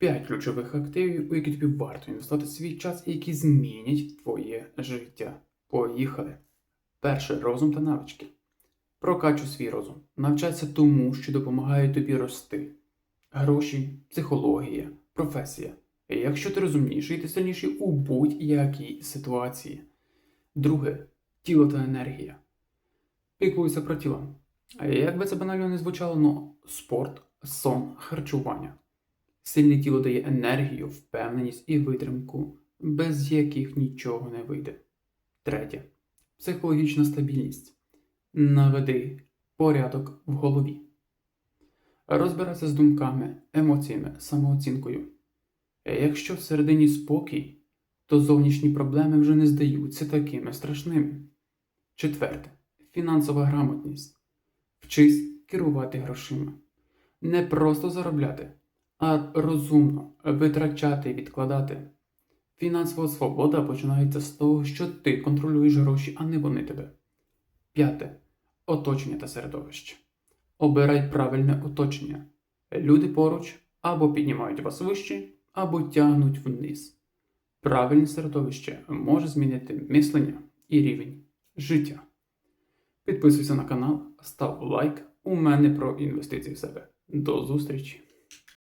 5 ключових активів, у які тобі варто інвестувати свій час і які змінять твоє життя. Поїхали! Перше розум та навички. Прокачуй свій розум. Навчайся тому, що допомагає тобі рости. Гроші, психологія, професія. Якщо ти розумніший, ти сильніший у будь-якій ситуації. Друге тіло та енергія. Піклуйся про тіло. Як би це банально не звучало, но спорт, сон, харчування. Сильне тіло дає енергію, впевненість і витримку, без яких нічого не вийде. Третє. Психологічна стабільність. Наведи порядок в голові. Розбирайся з думками, емоціями, самооцінкою. Якщо всередині спокій, то зовнішні проблеми вже не здаються такими страшними. Четверте. Фінансова грамотність. Вчись керувати грошима. Не просто заробляти, а розумно витрачати і відкладати. Фінансова свобода починається з того, що ти контролюєш гроші, а не вони тебе. П'яте. Оточення та середовище. Обирай правильне оточення. Люди поруч або піднімають вас вище, або тягнуть вниз. Правильне середовище може змінити мислення і рівень життя. Підписуйся на канал, став лайк. У мене про інвестиції в себе. До зустрічі!